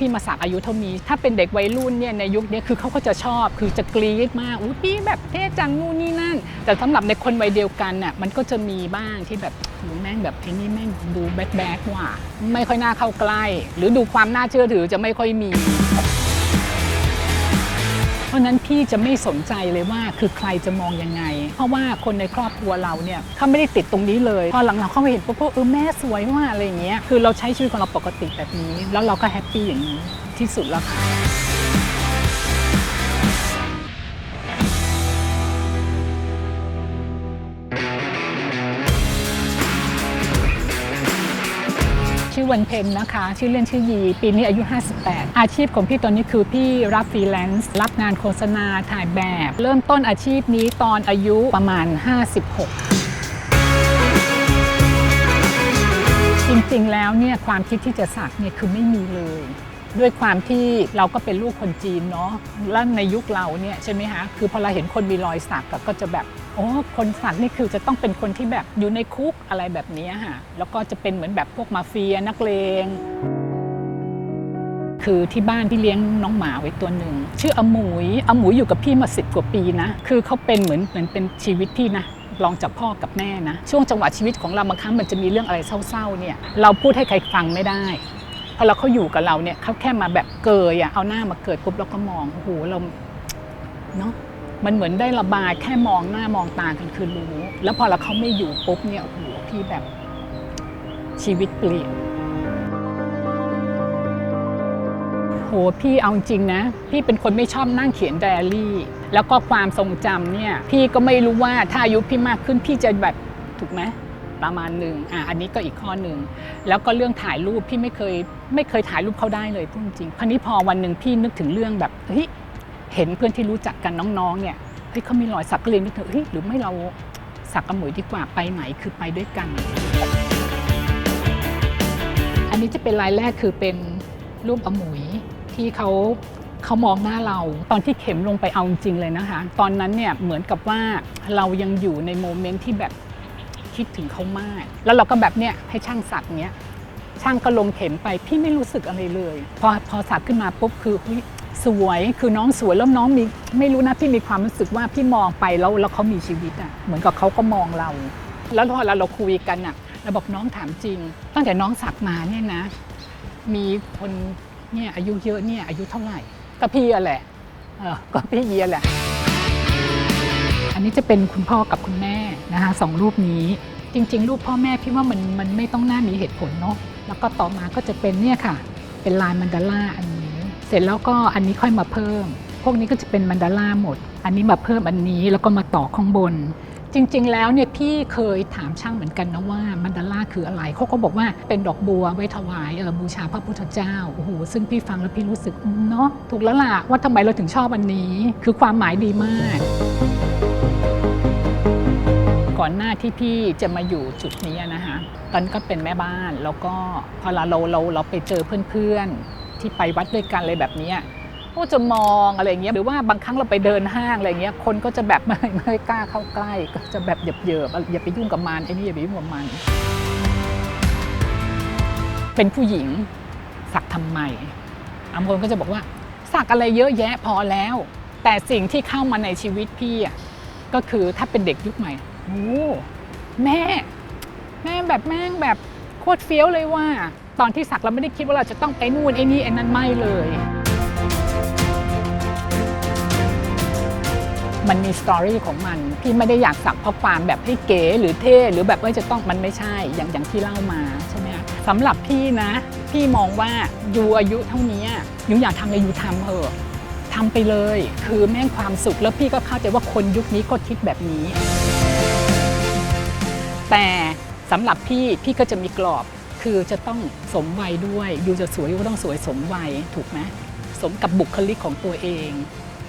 พี่มาสักอายุเท่านี้ ถ้าเป็นเด็กวัยรุ่นเนี่ยในยุคนี้คือเขาก็จะชอบคือจะกรี๊ดมากอุ้ยพี่แบบเท่จังนู่นนี่นั่น แต่สำหรับในคนวัยเดียวกันน่ะมันก็จะมีบ้างที่แบบโหแม่งแบบไอ้นี่แม่งดูแบดแบดว่ะไม่ค่อยน่าเข้าใกล้ หรือดูความน่าเชื่อถือจะไม่ค่อยมี ราะนั้นพี่จะไม่สนใจเลยว่าคือใครจะมองยังไง เพราะว่าคนในครอบครัวเราเนี่ยเขาไม่ได้ติดตรงนี้เลย พอหลังๆเขาไปเห็นปุ๊บเออแม่สวยว่าอะไรอย่างเงี้ยคือเราใช้ชีวิตของเราปกติแบบนี้ แล้วเราก็แฮปปี้อย่างนี้ที่สุดแล้วค่ะ วันเพ็ญนะคะ ชื่อเล่นชื่อยี ปีนี้อายุ 58 อาชีพของพี่ตอนนี้คือพี่รับฟรีแลนซ์รับงานโฆษณาถ่ายแบบ เริ่มต้นอาชีพนี้ตอนอายุประมาณ 56จริงๆ แล้วเนี่ยความคิดที่จะสักเนี่ยคือไม่มีเลย ด้วยความที่เราก็เป็นลูกคนจีนเนาะแล้วในยุคเราเนี่ยใช่ไหมคะคือพอเราเห็นคนมีรอยสักก็จะแบบ โอ้คนสักนี่คือจะต้องเป็นคนที่แบบอยู่ในคุกอะไรแบบนี้ค่ะแล้วก็จะเป็นเหมือนแบบพวกมาเฟียนักเลงคือที่บ้านพี่เลี้ยงน้องหมาไว้ตัวหนึ่งชื่ออมุยอมุยอยู่กับพี่มาสิบกว่าปีนะ คือเขาเป็นเหมือนเหมือนเป็นชีวิตพี่นะลองจากพ่อกับแม่นะช่วงจังหวะชีวิตของเราบางครั้งมันจะมีเรื่องอะไรเศร้าๆเนี่ยเราพูดให้ใครฟังไม่ได้พอเราเขาอยู่กับเราเนี่ยเขาแค่มาแบบเกยอะเอาหน้ามาเกิดปุ๊บเราก็มองโอ้โหเราเนาะ มันเหมือนได้ระบายแค่มองหน้ามองตากันคือรู้ แล้วพอเราเขาไม่อยู่ปุ๊บเนี่ยโอ้โหพี่แบบชีวิตเปลี่ยนโหพี่เอาจริงนะ พี่เป็นคนไม่ชอบนั่งเขียนไดอารี่ แล้วก็ความทรงจำเนี่ย พี่ก็ไม่รู้ว่าถ้าอายุพี่มากขึ้นพี่จะแบบถูกไหมประมาณหนึ่งอะอันนี้ก็อีกข้อหนึ่ง แล้วก็เรื่องถ่ายรูปพี่ไม่เคยไม่เคยถ่ายรูปเขาได้เลยพูดจริงคราวนี้พอวันหนึ่งพี่นึกถึงเรื่องแบบเฮ้ย เห็นเพื่อนที่รู้จักกันน้องๆเนี่ยเฮ้ยเขามีรอยสักก็เลยนึกถึงเฮ้ยหรือไม่เราสักกระหมวยดีกว่าไปไหนคือไปด้วยกัน อันนี้จะเป็นรายแรกคือเป็นรูปอหมุยที่เขาเขามองหน้าเราตอนที่เข็มลงไปเอาจริงเลยนะคะ ตอนนั้นเนี่ยเหมือนกับว่าเรายังอยู่ในโมเมนต์ที่แบบคิดถึงเขามาก แล้วเราก็แบบเนี่ยให้ช่างสักเนี้ยช่างก็ลงเข็มไปพี่ไม่รู้สึกอะไรเลย พอพอสักขึ้นมาปุ๊บคือเฮ้ย สวยคือน้องสวยแล้วน้องมีไม่รู้นะพี่มีความรู้สึกว่าพี่มองไปแล้วแล้วเขามีชีวิตอะเหมือนกับเขาก็มองเรา แล้วพอเราเราคุยกันอะเราบอกน้องถามจริง ตั้งแต่น้องสักมาเนี่ยนะ มีคนเนี่ยอายุเยอะเนี่ยอายุเท่าไหร่ก็พี่อะแหละเออก็พี่เยียแหละ อันนี้จะเป็นคุณพ่อกับคุณแม่นะคะสองรูปนี้จริง ๆ รูปพ่อแม่พี่ว่ามันมันไม่ต้องน่ามีเหตุผลเนาะแล้วก็ต่อมาก็จะเป็นเนี่ยค่ะ เป็นลายมันดาล่าอันนี้ สร็จแล้วก็อันนี้ค่อยมาเพิ่ม พวกนี้ก็จะเป็นมันดาล่าหมด อันนี้มาเพิ่มอันนี้แล้วก็มาต่อข้างบน จริง ๆ แล้วเนี่ยพี่เคยถามช่างเหมือนกันนะว่ามันดาล่าคืออะไรเขาก็บอกว่าเป็นดอกบัวไว้ถวายบูชาพระพุทธเจ้าโอ้โหซึ่งพี่ฟังแล้วพี่รู้สึกเนาะถูกแล้วล่ะว่าทำไมเราถึงชอบอันนี้ คือความหมายดีมากก่อนหน้าที่พี่จะมาอยู่จุดนี้นะคะตอนก็เป็นแม่บ้านแล้วก็พอเราเราเราเราไปเจอเพื่อนๆ ที่ไปวัดด้วยกันอะไรแบบนี้ก็จะมองอะไรเงี้ยหรือว่าบางครั้งเราไปเดินห้างอะไรเงี้ยคนก็จะแบบไม่ไม่กล้าเข้าใกล้ ก็จะแบบเหยียบๆอย่าไปยุ่งกับมันไอ้นี่อย่าไปยุ่งกับมันเป็นผู้หญิงสักทำไมบางคนก็จะบอกว่าสักอะไรเยอะแยะพอแล้ว แต่สิ่งที่เข้ามาในชีวิตพี่อะก็คือถ้าเป็นเด็กยุคใหม่โอ้แม่ แม่แบบแม่งแบบโคตรเฟี้ยวเลยว่า ตอนที่สักเราไม่ได้คิดว่าเราจะต้องไอ้นู่นไอ้นี่ไอ้นั่นไม่เลย มันมีสตอรี่ของมันพี่ไม่ได้อยากสักเพราะความแบบให้เก๋หรือเท่หรือแบบว่าจะต้องมันไม่ใช่อย่างอย่างที่เล่ามาใช่ไหมสำหรับพี่นะ พี่มองว่าอยู่อายุเท่านี้ยู่อยากทำอะไรยู่ทำเถอะทำไปเลย คือแม่งความสุขแล้วพี่ก็เข้าใจว่าคนยุคนี้ก็คิดแบบนี้ แต่สำหรับพี่พี่ก็จะมีกรอบ คือจะต้องสมวัยด้วยอยู่จะสวยก็ต้องสวยสมวัยถูกไหมสมกับบุคลิกของตัวเอง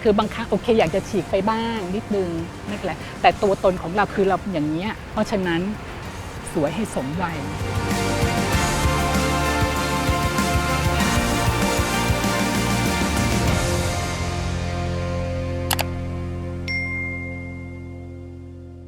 คือบางครั้งโอเค อยากจะฉีกไปบ้างนิดนึงไม่เป็นไรแต่ตัวตนของเราคือเราอย่างเนี้ยเพราะฉะนั้นสวยให้สมวัย